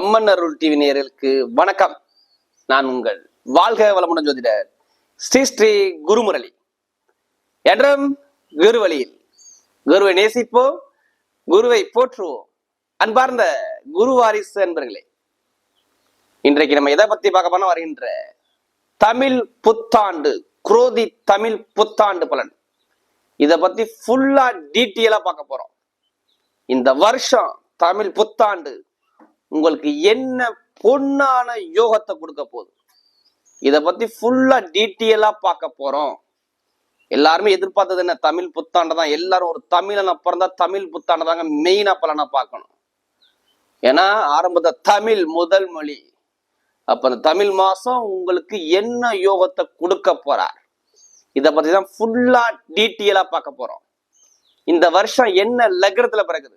அம்மன் அருள் TV நேயர்களுக்கு வணக்கம். நான் உங்கள் வாழ்க வளமுடன் ஜோதிடர் ஸ்ரீ ஸ்ரீ குருமுரளி. என்றும் குருவழியில் குருவை நேசிப்போம் குருவை போற்றுவோம். அன்பார்ந்த குரு வாரிசு அன்பர்களே இன்றைக்கு நம்ம எதை பத்தி பார்க்க போனா வருகின்ற தமிழ் புத்தாண்டு குரோதி தமிழ் புத்தாண்டு பலன். இத பத்தி ஃபுல்லா டீட்டெயிலா பார்க்க போறோம். இந்த வருஷம் தமிழ் புத்தாண்டு உங்களுக்கு என்ன பொன்னான யோகத்தை கொடுக்க போகுது? இதை பத்தி ஃபுல்லா டீட்டெயிலா பார்க்க போறோம். எல்லாருமே எதிர்பார்த்தது என்ன? தமிழ் புத்தாண்டு தான். எல்லாரும் ஒரு தமிழனை பிறந்தா தமிழ் புத்தாண்டு தாங்க மெயினா பலனா பார்க்கணும். ஏன்னா ஆரம்பத்தை தமிழ் முதல் மொழி. அப்ப அந்த தமிழ் மாசம் உங்களுக்கு என்ன யோகத்தை கொடுக்க போறார்? இதை பத்தி தான் ஃபுல்லா டீட்டெயிலா பார்க்க போறோம். இந்த வருஷம் என்ன லக்னத்துல பிறகுது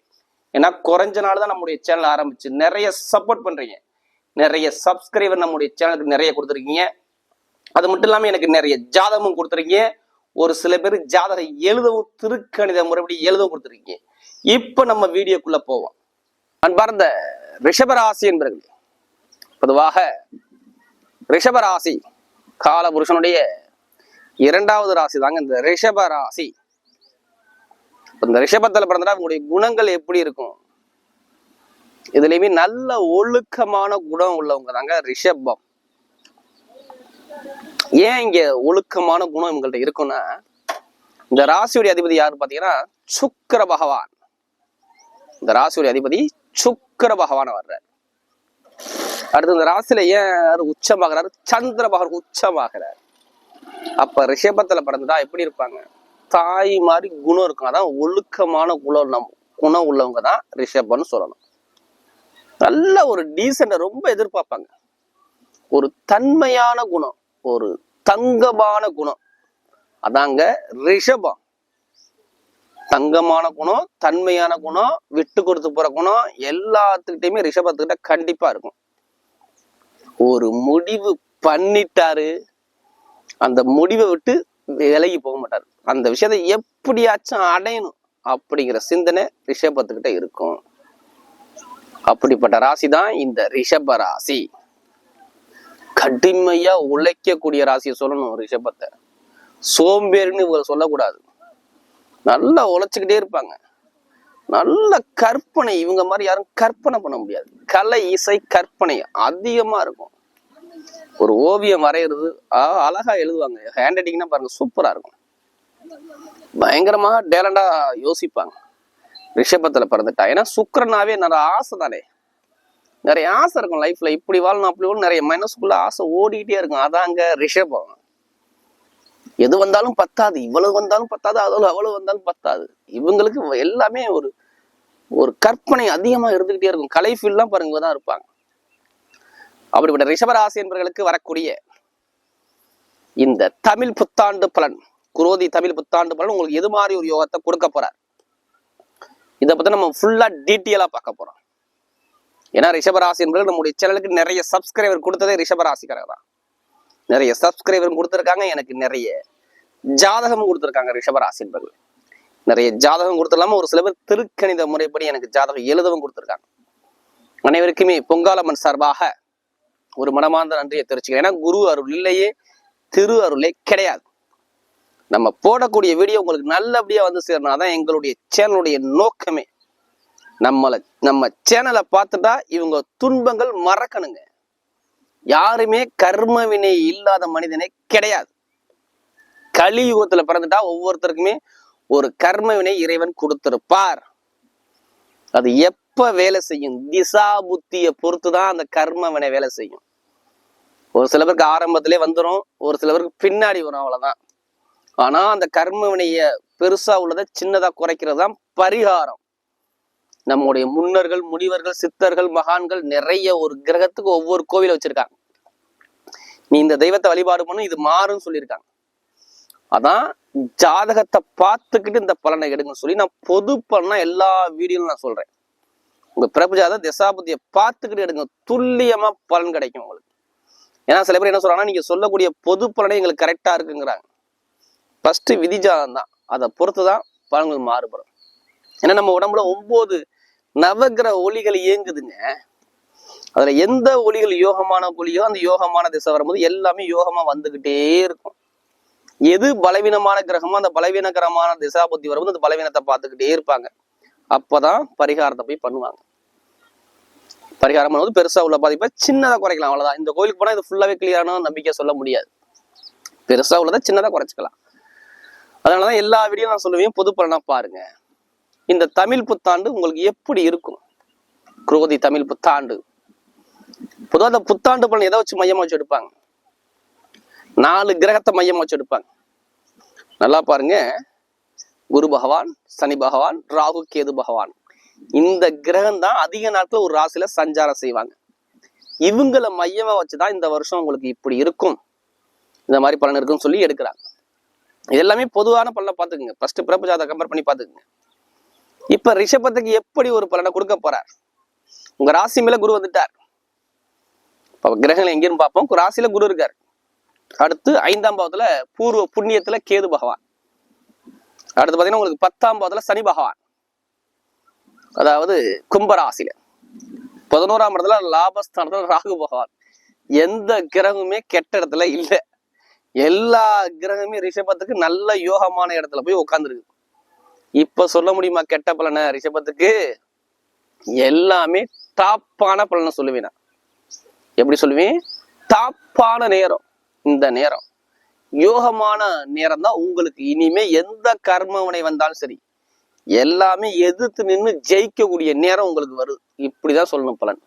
ஏன்னா குறைஞ்ச நாள் தான் நம்முடைய சேனல் ஆரம்பிச்சு. நிறைய சப்போர்ட் பண்றீங்க. நிறைய சப்ஸ்கிரைபர் நம்முடைய சேனலுக்கு நிறைய கொடுத்துருக்கீங்க. அது மட்டும் இல்லாமல் எனக்கு நிறைய ஜாதகமும் கொடுத்துருக்கீங்க. ஒரு சில பேர் ஜாதகம் எழுதவும் திருக்கணித முறைப்படி எழுதவும் கொடுத்துருக்கீங்க. இப்போ நம்ம வீடியோக்குள்ள போவோம். அன்பார்ந்த ரிஷபராசி என்பர்கள் பொதுவாக ரிஷபராசி காலபுருஷனுடைய இரண்டாவது ராசி தாங்க இந்த ரிஷபராசி. இந்த ரிஷபத்தில் பிறந்தா உங்களுடைய குணங்கள் எப்படி இருக்கும்? இதுலயுமே நல்ல ஒழுக்கமான குணம் உள்ளவங்க தாங்க ரிஷபம். ஏன் இங்க ஒழுக்கமான குணம் இவங்கள்ட்ட இருக்குன்னா இந்த ராசியுடைய அதிபதி யாரு பாத்தீங்கன்னா சுக்கர பகவான். இந்த ராசியுடைய அதிபதி சுக்கர பகவான் வர்றார். அடுத்து இந்த ராசியில ஏன் யாரு உச்சமாகிறாரு? சந்திர பகவான் உச்சமாகிறார். அப்ப ரிஷபத்துல பிறந்ததா எப்படி இருப்பாங்க? தாய் மாதிரி குணம் இருக்கும். அதான் ஒழுக்கமான குணம் நம் குணம் உள்ளவங்க தான் ரிஷபம்னு சொல்லணும். நல்ல ஒரு டீசெண்டை ரொம்ப எதிர்பார்ப்பாங்க. ஒரு தன்மையான குணம் ஒரு தங்கமான குணம். அதாங்க ரிஷபம். தங்கமான குணம் தன்மையான குணம் விட்டு கொடுத்து போற குணம் எல்லாத்துக்கிட்டையுமே ரிஷபத்துக்கிட்ட கண்டிப்பா இருக்கும். ஒரு முடிவு பண்ணிட்டாரு. அந்த முடிவை விட்டு விலகி போக மாட்டார். அந்த விஷயத்தை எப்படியாச்சும் அடையணும் அப்படிங்கிற சிந்தனை ரிஷபத்துக்கிட்ட இருக்கும். அப்படிப்பட்ட ராசி தான் இந்த ரிஷப ராசி. கடுமையா உழைக்கக்கூடிய ராசியை சொல்லணும் ரிஷபத்தை. சோம்பேறின்னு இவங்க சொல்லக்கூடாது. நல்லா உழைச்சிக்கிட்டே இருப்பாங்க. நல்ல கற்பனை இவங்க மாதிரி யாரும் கற்பனை பண்ண முடியாது. கலை இசை கற்பனை அதிகமா இருக்கும். ஒரு ஓவியம் வரைகிறது ஆ, அழகா எழுதுவாங்க. ஹேண்ட் ரைட்டிங்னா பாருங்க சூப்பரா இருக்கும். பயங்கரமா டேலண்டா யோசிப்பாங்க. ரிஷபத்துல பிறந்துட்டா. ஏன்னா சுக்கரனாவே நிறைய ஆசை தானே. நிறைய ஆசை இருக்கும் லைஃப்ல இப்படி வாழணும் அப்படி வாழணும். நிறைய மனசுக்குள்ள ஆசை ஓடிக்கிட்டே இருக்கும். அதாங்க ரிஷபம். எது வந்தாலும் பத்தாது. இவ்வளவு வந்தாலும் பத்தாது. அவ்வளவு அவ்வளவு வந்தாலும் பத்தாது. இவங்களுக்கு எல்லாமே ஒரு ஒரு கற்பனை அதிகமா இருந்துகிட்டே இருக்கும். கலை ஃபீல்ட்லாம் பாருங்க தான் இருப்பாங்க. அப்படிப்பட்ட ரிஷபராசி என்பவர்களுக்கு வரக்கூடிய இந்த தமிழ் புத்தாண்டு பலன் குரோதி தமிழ் புத்தாண்டு பலன் உங்களுக்கு எது மாதிரி ஒரு யோகத்தை கொடுக்க போறார்? இதை பத்தி நம்ம ஃபுல்லா டீட்டெயிலா பார்க்க போறோம். ஏன்னா ரிஷபராசி என்பது நம்முடைய சேனலுக்கு நிறைய சப்ஸ்கிரைபர் கொடுத்ததே ரிஷபராசிக்காரர் தான். நிறைய சப்ஸ்கிரைபரும் கொடுத்துருக்காங்க எனக்கு நிறைய ஜாதகமும் கொடுத்துருக்காங்க ரிஷபராசி நிறைய ஜாதகம் கொடுத்துடலாம ஒரு சில பேர் திருக்கணித முறைப்படி எனக்கு ஜாதகம் எழுதவும் கொடுத்துருக்காங்க. அனைவருக்குமே பொங்காலம்மன் சார்பாக ஒரு மனமார்ந்த நன்றியை தெரிவிச்சுக்கிறேன். ஏன்னா குரு அருள் இல்லையே திரு அருளே கிடையாது. நம்ம போடக்கூடிய வீடியோ உங்களுக்கு நல்லபடியா வந்து சேரணும் அதான் எங்களுடைய சேனலுடைய நோக்கமே. நம்மளை நம்ம சேனலை பார்த்துட்டா இவங்க துன்பங்கள் மறக்கணுங்க. யாருமே கர்ம வினை இல்லாத மனிதனே கிடையாது. கலியுகத்துல பிறந்துட்டா ஒவ்வொருத்தருக்குமே ஒரு கர்ம வினை இறைவன் கொடுத்திருப்பார். அது எப்ப வேலை செய்யும்? திசா புத்திய பொறுத்துதான் அந்த கர்ம வினை வேலை செய்யும். ஒரு சில பேருக்கு ஆரம்பத்திலே வந்துடும் ஒரு சில பேருக்கு பின்னாடி வரும் அவ்வளவுதான். ஆனா அந்த கர்ம வினைய பெருசா உள்ளதை சின்னதா குறைக்கிறது தான் பரிகாரம். நம்முடைய முன்னர்கள் முனிவர்கள் சித்தர்கள் மகான்கள் நிறைய ஒரு கிரகத்துக்கு ஒவ்வொரு கோவில வச்சிருக்காங்க. நீ இந்த தெய்வத்தை வழிபாடு பண்ணும் இது மாறும்னு சொல்லியிருக்காங்க. அதான் ஜாதகத்தை பார்த்துக்கிட்டு இந்த பலனை எடுங்கன்னு சொல்லி நான் பொது பண்ண எல்லா வீடியோலும் நான் சொல்றேன். உங்க பிறப்பு ஜாத திசாபுத்தியை பார்த்துக்கிட்டு எடுங்க. துல்லியமா பலன் கிடைக்கும் உங்களுக்கு. ஏன்னா சில பேர் என்ன சொல்றாங்கன்னா நீங்க சொல்லக்கூடிய பொது பலனே எங்களுக்கு கரெக்டா இருக்குங்கிறாங்க. ஃபர்ஸ்ட் விதிஜாதம் தான். அதை பொறுத்து தான் பலன்கள் மாறுபடும். ஏன்னா நம்ம உடம்புல ஒன்பது நவகிரக ஒளிகள் இயங்குதுங்க. அதுல எந்த ஒளிகள் யோகமான ஒளியோ அந்த யோகமான திசை வரும்போது எல்லாமே யோகமா வந்துகிட்டே இருக்கும். எது பலவீனமான கிரகமோ அந்த பலவீனகரமான திசா புத்தி வரும்போது அந்த பலவீனத்தை பார்த்துக்கிட்டே இருப்பாங்க. அப்போதான் பரிகாரத்தை போய் பண்ணுவாங்க. பரிகாரம் பண்ணும்போது பெருசா உள்ள பாதிப்பை சின்னதாக குறைக்கலாம் அவ்வளவுதான். இந்த கோயிலுக்கு போனா இது ஃபுல்லாவே கிளியரான நம்பிக்கை சொல்ல முடியாது. பெருசா உள்ளதை சின்னதாக குறைச்சிக்கலாம். அதனாலதான் எல்லா வீடியோ நான் சொல்லுவேன் பொதுப்பலனாக பாருங்க. இந்த தமிழ் புத்தாண்டு உங்களுக்கு எப்படி இருக்கும்? குரோதி தமிழ் புத்தாண்டு. பொதுவாக இந்த புத்தாண்டு பலன் எதை வச்சு மையமாக வச்சு எடுப்பாங்க? நாலு கிரகத்தை மையமாக வச்சு எடுப்பாங்க. நல்லா பாருங்க. குரு பகவான் சனி பகவான் ராகு கேது பகவான். இந்த கிரகம் தான் அதிக நாட்கள் ஒரு ராசியில சஞ்சாரம் செய்வாங்க. இவங்களை மையமா வச்சுதான் இந்த வருஷம் உங்களுக்கு இப்படி இருக்கும். இந்த மாதிரி பலன் இருக்குன்னு சொல்லி எடுக்கிறாங்க. இது எல்லாமே பொதுவான பலனை பார்த்துக்குங்க. ஃபர்ஸ்ட் பிறப்பு ஜாதகம் கம்பேர் பண்ணி பார்த்துக்குங்க. இப்ப ரிஷபத்துக்கு எப்படி ஒரு பலனை கொடுக்க போறார்? உங்க ராசி மேல குரு வந்துட்டார். இப்ப கிரகங்கள் எங்கேயும் பார்ப்போம். ராசியில குரு இருக்கார். அடுத்து ஐந்தாம் பாவத்துல பூர்வ புண்ணியத்துல கேது பகவான். அடுத்து பாத்தீங்கன்னா உங்களுக்கு பத்தாம் பாவத்துல சனி பகவான். அதாவது கும்பராசியில. பதினோராம் இடத்துல லாபஸ்தானத்துல ராகு பகவான். எந்த கிரகமுமே கெட்ட இடத்துல இல்ல. எல்லா கிரகமே ரிஷபத்துக்கு நல்ல யோகமான இடத்துல போய் உட்காந்துருக்கு இப்ப சொல்ல முடியுமா கெட்ட பலனை? ரிஷபத்துக்கு எல்லாமே டாப்பான பலனை சொல்லுவேன் எப்படி சொல்லுவேன்? டாப்பான நேரம். இந்த நேரம். யோகமான நேரம் தான் உங்களுக்கு. இனிமே எந்த கர்மவினை வந்தாலும் சரி எல்லாமே எதிர்த்து நின்று ஜெயிக்கக்கூடிய நேரம் உங்களுக்கு வருது இப்படிதான் சொல்லணும் பலன்.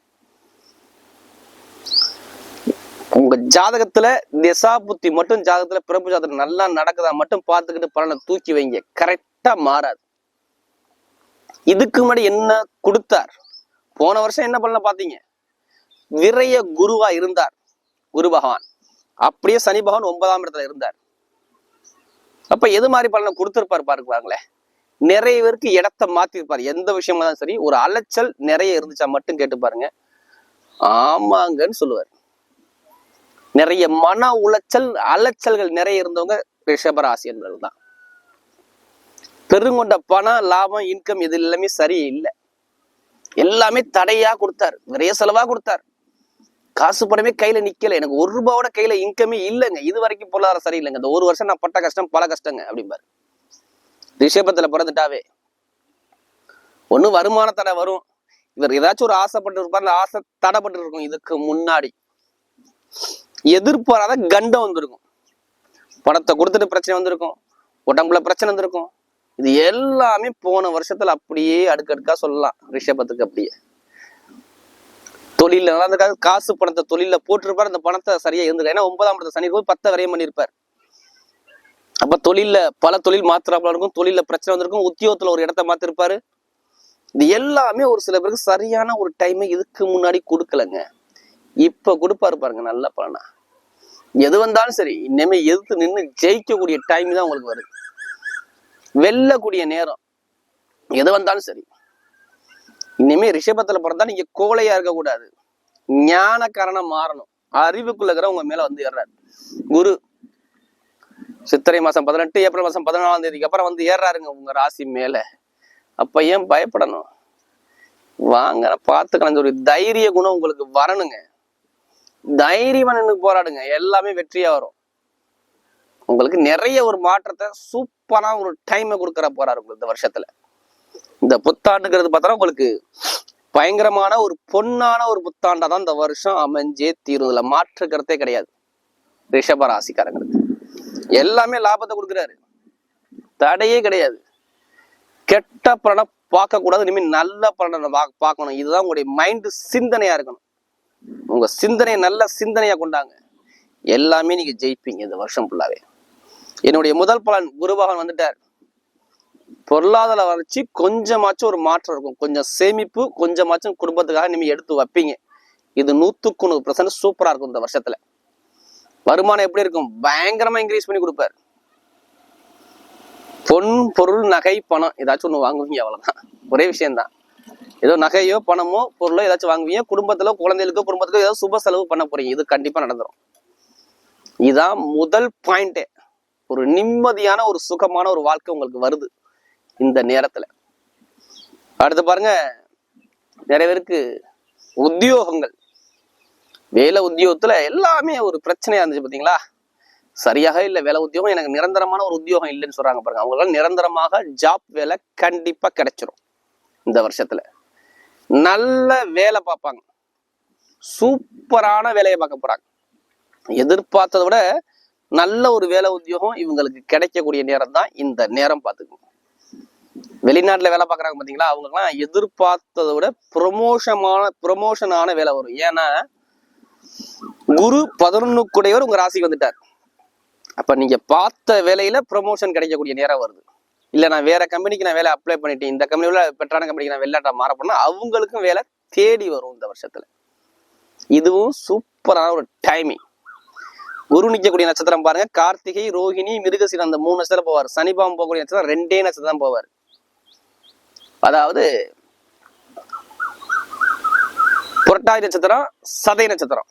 உங்க ஜாதகத்துல திசா புத்தி மட்டும் ஜாதகத்துல பிறப்பு ஜாதகம் நல்லா நடக்குதா மட்டும் பார்த்துக்கிட்டு பலனை தூக்கி வைங்க. கரெக்டா மாறாது. இதுக்கு முன்னாடி என்ன கொடுத்தார்? போன வருஷம் என்ன பலனை பார்த்தீங்க? விரைய குருவா இருந்தார். குரு பகவான். அப்படியே சனி பகவான் ஒன்பதாம் இடத்துல இருந்தார். அப்ப எது மாதிரி பலனை கொடுத்திருப்பார் பாருங்களேன். நிறைய பேருக்கு இடத்த மாத்திருப்பார். எந்த விஷயமா தான் சரி ஒரு அலைச்சல் நிறைய இருந்துச்சா மட்டும் கேட்டு பாருங்க. ஆமாங்கன்னு சொல்லுவார். நிறைய மன உளைச்சல் அலைச்சல்கள் நிறைய இருந்தவங்க ரிஷபராசி என்பது தான். பெருங்கொண்ட பணம் லாபம் இன்கம் இது எல்லாமே சரியே இல்லை. எல்லாமே தடையா கொடுத்தார். நிறைய செலவா கொடுத்தார். காசு பணமே கையில நிக்கல. எனக்கு ஒரு ரூபாவோட கையில இன்கமே இல்லைங்க. இது வரைக்கும் பொருளாதாரம் சரியில்லைங்க. இந்த ஒரு வருஷம் நான் பட்ட கஷ்டம் பல கஷ்டங்க அப்படிம்பாரு. ரிஷபத்துல பிறந்துட்டாவே. ஒண்ணு வருமான தடை வரும். இவர் ஏதாச்சும் ஒரு ஆசைப்பட்டு இருப்பார் அந்த ஆசை தடைப்பட்டு இருக்கும் இதுக்கு முன்னாடி. எதிர்பாராத கண்டம் வந்திருக்கும். பணத்தை கொடுத்துட்டு பிரச்சனை வந்திருக்கும். உடம்புல பிரச்சனை வந்திருக்கும். இது எல்லாமே போன வருஷத்துல அப்படியே அடுக்கடுக்கா சொல்லலாம். ரிஷபத்துக்கு அப்படியே. தொழில அந்த காசு பணத்தை தொழில போட்டிருப்பார். அந்த பணத்தை சரியா இருந்திருக்கு ஏன்னா ஒன்பதாம் இடத்த சனி போய் பத்தை வரையும் பண்ணியிருப்பார் அப்ப தொழில பல தொழில் மாத்திராப்புல இருக்கும். தொழில பிரச்சனை வந்திருக்கும். உத்தியோகத்துல ஒரு இடத்த மாத்திருப்பாரு. இது எல்லாமே ஒரு சில பேருக்கு சரியான ஒரு டைமை இதுக்கு முன்னாடி கொடுக்கலங்க. இப்ப கொடுப்பாரு பாருங்க நல்ல பலனா. எது வந்தாலும் சரி இனிமே எதிர்த்து நின்று ஜெயிக்கக்கூடிய டைம் தான் உங்களுக்கு வருது. வெல்லக்கூடிய நேரம். எது வந்தாலும் சரி. இனிமே ரிஷபத்துல பிறந்தா நீங்க கோலையா இருக்க கூடாது காரணம் மாறணும். அறிவுக்குள்ள இருக்கிற உங்க மேல வந்து ஏறாரு குரு சித்திரை மாசம் பதினெட்டு ஏப்ரல் மாசம் பதினாலாம் தேதிக்கு அப்புறம் வந்து ஏறாருங்க உங்க ராசி மேல. அப்ப ஏன் பயப்படணும்? வாங்க பார்த்துக்கலாம் ஒரு தைரிய குணம் உங்களுக்கு வரணுங்க. தைரியமான போராடுங்க. எல்லாமே வெற்றியா வரும். உங்களுக்கு நிறைய ஒரு மாற்றத்தை சூப்பரா ஒரு டைமை கொடுக்கற போறாரு உங்களுக்கு இந்த வருஷத்துல. இந்த புத்தாண்டுங்கிறது பார்த்தா உங்களுக்கு பயங்கரமான ஒரு பொன்னான ஒரு புத்தாண்டா தான் இந்த வருஷம் அமைஞ்சே தீரும். இதுல மாற்று கருத்தே கிடையாது. ரிஷப ராசிக்காரங்களுக்கு. எல்லாமே லாபத்தை கொடுக்குறாரு. தடையே கிடையாது. கெட்ட பலனை பார்க்க கூடாது இனிமேல் நல்ல பலனை பா- பார்க்கணும். இதுதான் உங்களுடைய மைண்டு சிந்தனையா இருக்கணும். உங்க சிந்தனையை நல்ல சிந்தனையா கொண்டாங்க. எல்லாமே நீங்க ஜெயிப்பீங்க இந்த வருஷம் ஃபுல்லாவே என்னுடைய முதல் பலன் குருபகவான் வந்துட்டார். பொருளாதார வளர்ச்சி கொஞ்சமாச்சும் ஒரு மாற்றம் இருக்கும். கொஞ்சம் சேமிப்பு கொஞ்சமாச்சும் குடும்பத்துக்காக நீங்க எடுத்து வைப்பீங்க. இது நூற்றுக்கு நூறு பர்சன்ட் சூப்பரா இருக்கும் இந்த வருஷத்துல. வருமானம் எப்படி இருக்கும்? பயங்கரமா இன்க்ரீஸ் பண்ணி கொடுப்பார். பொன் பொருள் நகை பணம் ஏதாச்சும் ஒண்ணு வாங்குவீங்க அவ்வளவுதான். ஒரே விஷயம்தான். ஏதோ நகையோ பணமோ பொருளோ ஏதாச்சும் வாங்குவீங்க குடும்பத்தில் குழந்தைகளுக்கோ குடும்பத்துக்கோ ஏதோ சுப செலவு பண்ண போறீங்க. இது கண்டிப்பா நடந்துடும் இதான் முதல் பாயிண்ட்டே ஒரு நிம்மதியான ஒரு சுகமான ஒரு வாழ்க்கை உங்களுக்கு வருது. இந்த நேரத்துல. அடுத்து பாருங்க. நிறைய பேருக்கு உத்தியோகங்கள். வேலை உத்தியோகத்துல எல்லாமே ஒரு பிரச்சனையா இருந்துச்சு பாத்தீங்களா? சரியாக இல்லை வேலை உத்தியோகம் எனக்கு நிரந்தரமான ஒரு உத்தியோகம் இல்லைன்னு சொல்றாங்க பாருங்க. அவங்களால நிரந்தரமாக ஜாப் வேலை கண்டிப்பா கிடைச்சிரும் இந்த வருஷத்துல. நல்ல வேலை பார்ப்பாங்க. சூப்பரான வேலையை பார்க்க போறாங்க. எதிர்பார்த்ததை விட நல்ல ஒரு வேலை உத்தியோகம் இவங்களுக்கு கிடைக்கக்கூடிய நேரம் தான் இந்த நேரம் பார்த்துக்கணும். வெளிநாட்டுல வேலை பார்க்குறாங்க பாத்தீங்களா? அவங்களுக்குலாம் எதிர்பார்த்ததை விட ப்ரொமோஷமான ப்ரொமோஷனான வேலை வரும். ஏன்னா குரு பதினொன்னு கூடையவர் உங்க ராசிக்கு வந்துட்டார். அப்ப நீங்க பார்த்த வேலையில ப்ரொமோஷன் கிடைக்கக்கூடிய நேரம் வருது. இல்ல நான் வேற கம்பெனிக்கு நான் வேலை அப்ளை பண்ணிட்டேன். இந்த கம்பெனியில் பெட்டரான கம்பெனிக்கு நான் வெளிநாட்டை மாற போனா அவங்களுக்கும் வேலை தேடி வரும் இந்த வருஷத்துல. இதுவும் சூப்பரான ஒரு டைமிங் குரு நிற்கக்கூடிய நட்சத்திரம் பாருங்க. கார்த்திகை ரோஹிணி மிருகசீரம் அந்த மூணு நட்சத்திரம் போவார். சனிபாம் போகக்கூடிய நட்சத்திரம் ரெண்டே நட்சத்திரம் போவார். அதாவது புரட்டாதி நட்சத்திரம் சதை நட்சத்திரம்.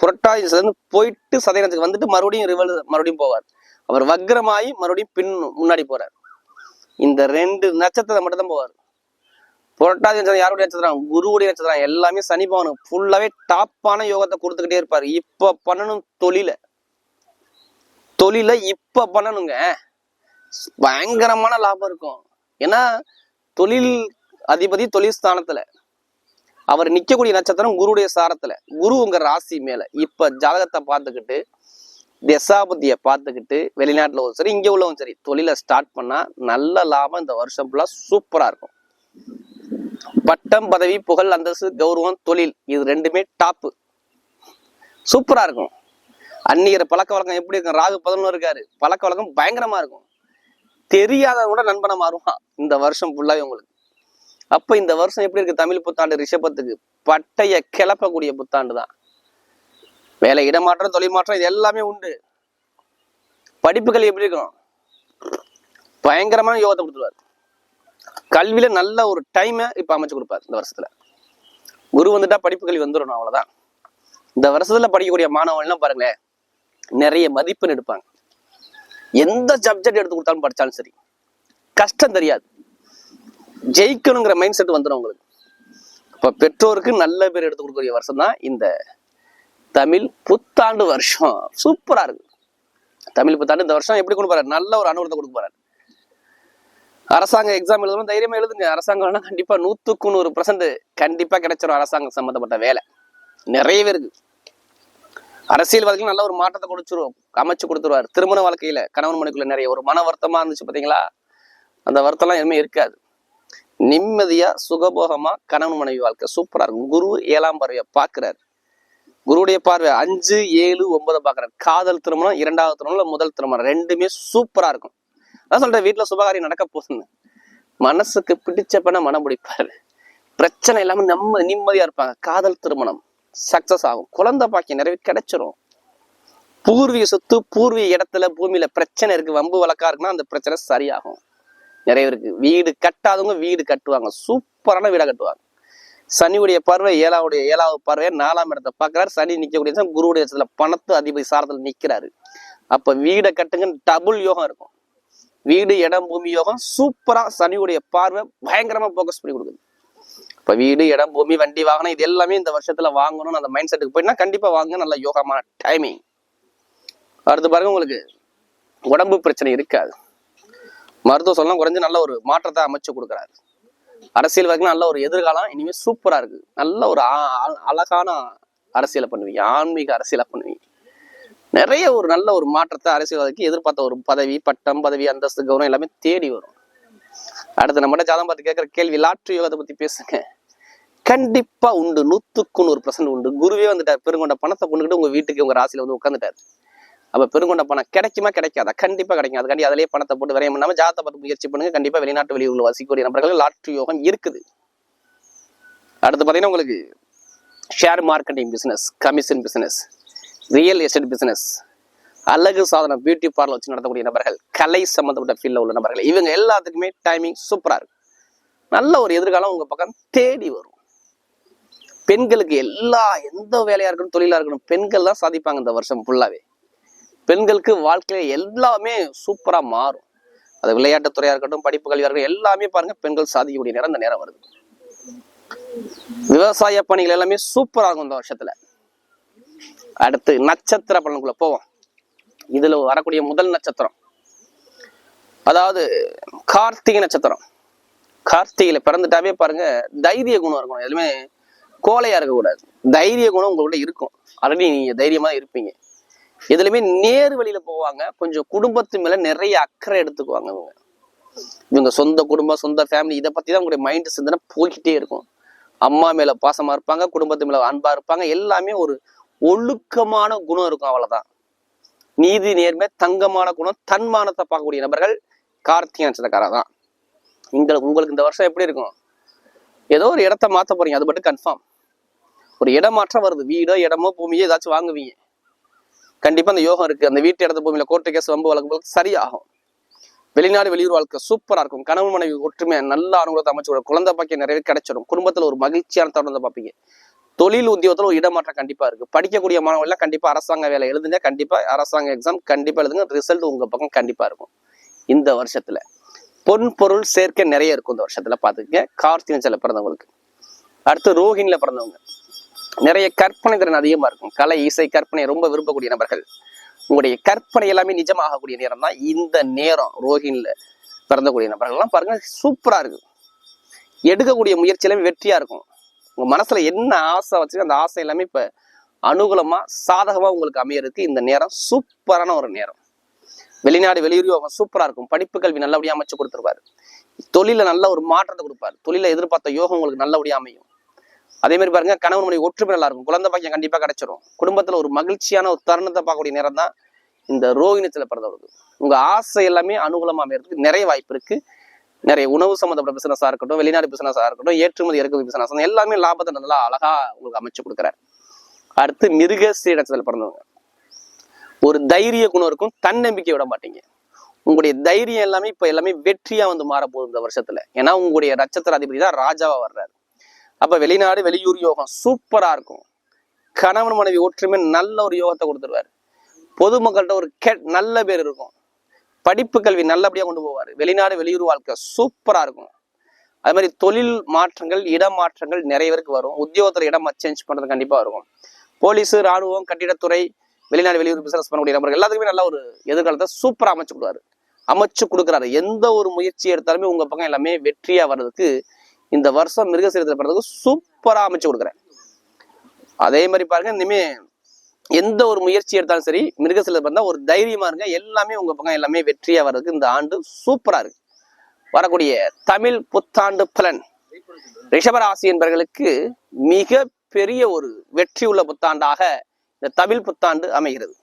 புரட்டாதி நட்சத்திரம் போயிட்டு சதை நட்சத்திரம் வந்துட்டு மறுபடியும் ரிவல் மறுபடியும் போவார். அவர் வக்ரமாயி மறுபடியும் பின் முன்னாடி போறார். இந்த ரெண்டு நட்சத்திரம் மட்டும் தான் போவார். புரட்டாதி நட்சத்திரம் யாருடைய நட்சத்திரம்? குருவுடைய நட்சத்திரம். எல்லாமே சனி பவனும் ஃபுல்லாவே டாப்பான யோகத்தை கொடுத்துக்கிட்டே இருப்பார். இப்ப பண்ணணும் தொழில. தொழில இப்ப பண்ணணுங்க. பயங்கரமான லாபம் இருக்கும். ஏன்னா தொழில் அதிபதி தொழில் ஸ்தானத்துல. அவர் நிக்கக்கூடிய நட்சத்திரம் குருடைய சாரத்துல. குரு உங்க ராசி மேல. இப்ப ஜாதகத்தை பார்த்துக்கிட்டு தசாபதியை பார்த்துக்கிட்டு வெளிநாட்டுல சரி இங்க உள்ளவும் சரி தொழிலை ஸ்டார்ட் பண்ணா நல்ல லாபம் இந்த வருஷம் ஃபுல்லா சூப்பரா இருக்கும். பட்டம் பதவி புகழ் அந்தஸ்து கௌரவம் தொழில் இது ரெண்டுமே டாப்பு சூப்பரா இருக்கும். அந்நியர் பழக்க வழக்கம் எப்படி இருக்கும்? ராகு பதினொன்று இருக்காரு. பழக்க வழக்கம் பயங்கரமா இருக்கும். தெரியாதவங்க கூட நண்பனை மாறுவான். இந்த வருஷம் ஃபுல்லாவே உங்களுக்கு. அப்ப இந்த வருஷம் எப்படி இருக்கு? தமிழ் புத்தாண்டு ரிஷபத்துக்கு பட்டைய கிளப்பக்கூடிய புத்தாண்டு தான் வேலை இடமாற்றம் தொழில் மாற்றம் இது எல்லாமே உண்டு. படிப்புகள் எப்படி இருக்கும்? பயங்கரமான யோகத்தை கொடுத்துருவார். கல்வியில நல்ல ஒரு டைமை இப்ப அமைச்சு கொடுப்பார் இந்த வருஷத்துல. குரு வந்துட்டா படிப்பு கல்வி வந்துடணும் அவ்வளவுதான். இந்த வருஷத்துல படிக்கக்கூடிய மாணவர்கள்லாம் பாருங்களேன் நிறைய மதிப்பெண் எடுப்பாங்க. எந்த சப்ஜெக்ட் எடுத்து கொடுத்தாலும் படித்தாலும் சரி. கஷ்டம் தெரியாது. ஜெயிக்கணுங்கிற மைண்ட் செட் வந்துடும் உங்களுக்கு இப்போ பெற்றோருக்கு நல்ல பேர் எடுத்து கொடுக்கக்கூடிய வருஷம் தான் இந்த தமிழ் புத்தாண்டு வருஷம். சூப்பராக இருக்கு. தமிழ் புத்தாண்டு இந்த வருஷம் எப்படி கொண்டு போறாரு? நல்ல ஒரு அனுபவத்தை கொடுக்க போறாரு. அரசாங்க எக்ஸாம் எழுதணும் தைரியமா எழுதுங்க. அரசாங்கம் கண்டிப்பா நூத்துக்கு நூறு பர்சன்ட் கண்டிப்பா கிடைச்சிடும் அரசாங்கம் சம்பந்தப்பட்ட வேலை. நிறைய பேருக்கு அரசியல்வாதிகள் நல்ல ஒரு மாற்றத்தை கொடுத்துருவோம் அமைச்சு கொடுத்துருவாரு. திருமண வாழ்க்கையில கணவன் மனைக்குள்ள நிறைய ஒரு மன வருத்தமா இருந்துச்சு பாத்தீங்களா? அந்த வருத்தம்லாம் எதுவுமே இருக்காது. நிம்மதியா சுகபோகமா கணவன் மனைவி வாழ்க்கை சூப்பரா இருக்கும். குரு ஏழாம் பார்வையை பாக்குறாரு குருடைய பார்வை அஞ்சு ஏழு ஒன்பதை பாக்குறாரு காதல் திருமணம் இரண்டாவது திருமணம் முதல் திருமணம் ரெண்டுமே சூப்பரா இருக்கும். அதான் சொல்றேன் வீட்டுல சுபகாரியம் நடக்க போகுதுன்னு. மனசுக்கு பிடிச்ச பண்ண மனம் பிடிப்பாரு. பிரச்சனை இல்லாம நம்ம நிம்மதியா இருப்பாங்க. காதல் திருமணம் சக்சஸ் ஆகும். குழந்தை பாக்கியம் நிறைய கிடைச்சிரும். பூர்வீக சொத்து பூர்வீக இடத்துல பூமியில பிரச்சனை இருக்கு வம்பு வழக்கா இருக்குன்னா அந்த பிரச்சனை சரியாகும். நிறைய இருக்கு வீடு கட்டாதவங்க வீடு கட்டுவாங்க. சூப்பரான வீடா கட்டுவாங்க. சனியுடைய பார்வை ஏழாவுடைய ஏழாவது பார்வை நாலாம் இடத்தை பார்க்கறாரு. சனி நிக்கக்கூடிய குருவுடைய இடத்துல பணத்து அதிபதி சாரத்தில் நிக்கிறாரு. அப்ப வீடை கட்டுங்க டபுள் யோகம் இருக்கும். வீடு இடம் பூமி யோகம் சூப்பரா சனியுடைய பார்வை பயங்கரமா போக்கஸ் பண்ணி கொடுக்குது. இப்ப வீடு இடம் பூமி வண்டி வாகனம் இது எல்லாமே இந்த வருஷத்துல வாங்கணும்னு அந்த மைண்ட் செட்டுக்கு போயிட்டுனா கண்டிப்பா வாங்க நல்ல யோகமான டைமிங் அடுத்து பாருங்க உங்களுக்கு உடம்பு பிரச்சனை இருக்காது. மருத்துவ சொல்லலாம் குறைஞ்சு நல்ல ஒரு மாற்றத்தை அமைச்சு கொடுக்குறாரு. அரசியல்வாதிகள் நல்ல ஒரு எதிர்காலம் இனிமே சூப்பரா இருக்கு. நல்ல ஒரு ஆ- அழகான அரசியலை பண்ணுவீங்க. ஆன்மீக அரசியலை பண்ணுவீங்க. நிறைய ஒரு நல்ல ஒரு மாற்றத்தை அரசியல்வாதிக்கு எதிர்பார்த்த ஒரு பதவி பட்டம் பதவி அந்தஸ்து கௌரவம் எல்லாமே தேடி வரும். அடுத்து நம்மகிட்ட ஜாதகம் பார்த்து கேட்குற கேள்வி லாட்ரி யோகத்தை பத்தி பேசுங்க. கண்டிப்பா உண்டு. நூத்துக்கு நூறு பர்சன்ட் உண்டு. குருவே வந்துட்டார். பெருங்கொண்ட பணத்தை கொண்டுகிட்டு உங்க வீட்டுக்கு உங்க ராசியில வந்து உட்காந்துட்டாரு அப்ப பெருங்கொண்ட பணம் கிடைக்குமா கிடைக்காதா? கண்டிப்பாக கிடைக்கும். அதுக்காண்டி அதிலேயே பணத்தை போட்டு விரையம் பண்ணாம ஜாதகத்தை பார்த்து முயற்சி பண்ணுங்க. கண்டிப்பாக வெளிநாட்டு வெளியூரில் வசிக்கக்கூடிய நபர்கள் லாட்ரி யோகம் இருக்குது. அடுத்து பாத்தீங்கன்னா உங்களுக்கு share marketing business commission business real estate business அழகு சாதனம் பியூட்டி பார்லர் வச்சு நடத்தக்கூடிய நபர்கள் கலை சம்மந்தப்பட்ட ஃபீல்டில் உள்ள நபர்கள் இவங்க எல்லாத்துக்குமே டைமிங் சூப்பரா இருக்கு நல்ல ஒரு எதிர்காலம் உங்கள் பக்கம் தேடி வரும். பெண்களுக்கு எல்லா எந்த வேலையா இருக்கணும் தொழிலா இருக்கணும் பெண்கள் தான் சாதிப்பாங்க இந்த வருஷம் ஃபுல்லாவே பெண்களுக்கு வாழ்க்கையில எல்லாமே சூப்பரா மாறும். அது விளையாட்டுத் துறையா இருக்கட்டும் படிப்பு கல்வியாக இருக்கட்டும் எல்லாமே பாருங்க பெண்கள் சாதிக்கக்கூடிய நேரம் அந்த நேரம் வருது. விவசாய பணிகள் எல்லாமே சூப்பரா இருக்கும் இந்த வருஷத்துல. அடுத்து நட்சத்திர பலனுக்குள்ள போவோம். இதுல வரக்கூடிய முதல் நட்சத்திரம். அதாவது கார்த்திகை நட்சத்திரம். கார்த்திகையில பிறந்துட்டாவே பாருங்க தைரிய குணம் இருக்கணும். எதுவுமே கோலையா இருக்கக்கூடாது. தைரிய குணம் உங்கள்கிட்ட இருக்கும். ஆல்ரெடி நீங்க தைரியமா இருப்பீங்க. எதுலையுமே நேர் வழியில போவாங்க. கொஞ்சம் குடும்பத்து மேல நிறைய அக்கறை எடுத்துக்குவாங்க இவங்க. இவங்க சொந்த குடும்பம் சொந்த ஃபேமிலி இதை பத்தி தான் உங்களுடைய மைண்ட் சிந்தனை போய்கிட்டே இருக்கும். அம்மா மேல பாசமா இருப்பாங்க குடும்பத்து மேல அன்பா இருப்பாங்க. எல்லாமே ஒரு ஒழுக்கமான குணம் இருக்கும் அவ்வளவுதான். நீதி நேர்மை தங்கமான குணம் தன்மானத்தை பார்க்கக்கூடிய நபர்கள் கார்த்திகை நட்சத்திரக்காரா தான் எங்களுக்கு உங்களுக்கு இந்த வருஷம் எப்படி இருக்கும்? ஏதோ ஒரு இடத்த மாத்த போறீங்க. அது மட்டும் கன்ஃபார்ம் ஒரு இடம் மாற்றம் வருது. வீடோ இடமோ பூமியோ ஏதாச்சும் வாங்குவீங்க. கண்டிப்பா அந்த யோகம் இருக்கு. அந்த வீட்டு இடத்த பூமியில கோர்ட்டு கேஸ் வம்பு வழக்கு சரியாகும். வெளிநாடு வெளியூர் வாழ்க்கை சூப்பரா இருக்கும். கணவன் மனைவி ஒற்றுமை நல்ல அனுகூலத்தை அமைச்சு குழந்தை பாக்கியம் நிறைய கிடைச்சிடும் குடும்பத்துல ஒரு மகிழ்ச்சியான தருணத்தை பார்ப்பீங்க. தொழில் உத்தியோகத்துல ஒரு இடமாற்றம் கண்டிப்பா இருக்கு. படிக்கக்கூடிய மாணவர்கள்லாம் கண்டிப்பா அரசாங்க வேலை எழுதுங்க கண்டிப்பா அரசாங்க எக்ஸாம் கண்டிப்பா எழுதுங்க. ரிசல்ட் உங்க பக்கம் கண்டிப்பா இருக்கும். இந்த வருஷத்துல பொன் பொருள் சேர்க்கை நிறைய இருக்கும் இந்த வருஷத்துல. பாத்துக்க கார்த்திகை சில பிறந்தவங்களுக்கு. அடுத்து ரோஹிணில பிறந்தவங்க. நிறைய கற்பனை திறன் அதிகமாக இருக்கும். கலை இசை கற்பனை ரொம்ப விரும்பக்கூடிய நபர்கள். உங்களுடைய கற்பனை எல்லாமே நிஜமாகக்கூடிய நேரம் தான் இந்த நேரம் ரோஹிணில பிறந்தக்கூடிய நபர்கள்லாம் பாருங்க சூப்பராக இருக்கும். எடுக்கக்கூடிய முயற்சியிலுமே வெற்றியாக இருக்கும். உங்கள் மனசில் என்ன ஆசை வச்சு அந்த ஆசை எல்லாமே இப்போ அனுகூலமாக சாதகமாக உங்களுக்கு அமையறதுக்கு இந்த நேரம் சூப்பரான ஒரு நேரம். வெளிநாடு வெளியூர் யோகம் சூப்பராக இருக்கும். படிப்பு கல்வி நல்லபடியாக அமைச்சு கொடுத்துருப்பாரு. தொழில நல்ல ஒரு மாற்றத்தை கொடுப்பாரு. தொழில எதிர்பார்த்த யோகம் உங்களுக்கு நல்லபடியாக அமையும். அதே மாதிரி பாருங்க கணவன் மனைவி ஒற்றுமை நல்லா இருக்கும். குழந்தை பாக்கியம் கண்டிப்பா கிடைச்சிரும். குடும்பத்துல ஒரு மகிழ்ச்சியான ஒரு தருணத்தை பார்க்கக்கூடிய நேரம் தான் இந்த ரோகிணத்துல பிறந்தவருக்கு உங்க ஆசை எல்லாமே அனுகூலமா அமையறதுக்கு நிறைய வாய்ப்பு இருக்கு. நிறைய உணவு சம்மந்தப்பட்ட பிசினஸா இருக்கட்டும் வெளிநாடு பிசினஸா இருக்கட்டும் ஏற்றுமதி இறக்குமதி பிசினஸ் எல்லாமே லாபத்தை நல்லா அழகா உங்களுக்கு அமைச்சு கொடுக்குறாரு. அடுத்து மிருக சீடத்துல பிறந்தவங்க. ஒரு தைரிய குணம் இருக்கும் தன்னம்பிக்கை விட மாட்டீங்க. உங்களுடைய தைரியம் எல்லாமே இப்ப எல்லாமே வெற்றியா வந்து மாற போகுது இந்த வருஷத்துல. ஏன்னா உங்களுடைய நட்சத்திர அதிபதி தான் ராஜாவா வர்றாரு. அப்போ வெளிநாடு வெளியூர் யோகம் சூப்பரா இருக்கும். கணவன் மனைவி ஒற்றுமை நல்ல ஒரு யோகத்தை கொடுத்துருவாரு. பொதுமக்கள்கிட்ட ஒரு கெ நல்ல பேர் இருக்கும். படிப்பு கல்வி நல்லபடியா கொண்டு போவார். வெளிநாடு வெளியூர் வாழ்க்கை சூப்பரா இருக்கும். அது மாதிரி தொழில் மாற்றங்கள் இடம் மாற்றங்கள் நிறைய பேருக்கு வரும். உத்தியோகத்தில் இடம் சேஞ்ச் பண்ணுறது கண்டிப்பாக இருக்கும். போலீஸ் ராணுவம் கட்டிடத்துறை வெளிநாடு வெளியூர் பிசினஸ் பண்ணக்கூடிய நபர்கள் எல்லாத்துக்குமே நல்ல ஒரு எதிர்காலத்தை சூப்பராக அமைச்சு கொடுவாரு அமைச்சு கொடுக்குறாரு. எந்த ஒரு முயற்சி எடுத்தாலுமே உங்கள் பக்கம் எல்லாமே வெற்றியாக வர்றதுக்கு இந்த வருஷம் மிருகசீரத்தில் பிறந்ததுக்கு சூப்பராக அமைச்சு கொடுக்குறேன். அதே மாதிரி பாருங்க இனிமே எந்த ஒரு முயற்சி எடுத்தாலும் சரி மிருகசீரத்தில் பிறந்தா ஒரு தைரியமா இருங்க. எல்லாமே உங்க பக்கம் எல்லாமே வெற்றியா வர்றதுக்கு இந்த ஆண்டு சூப்பரா இருக்கு. வரக்கூடிய தமிழ் புத்தாண்டு பலன். ரிஷபராசி என்பவர்களுக்கு மிக பெரிய ஒரு வெற்றி உள்ள புத்தாண்டாக இந்த தமிழ் புத்தாண்டு அமைகிறது.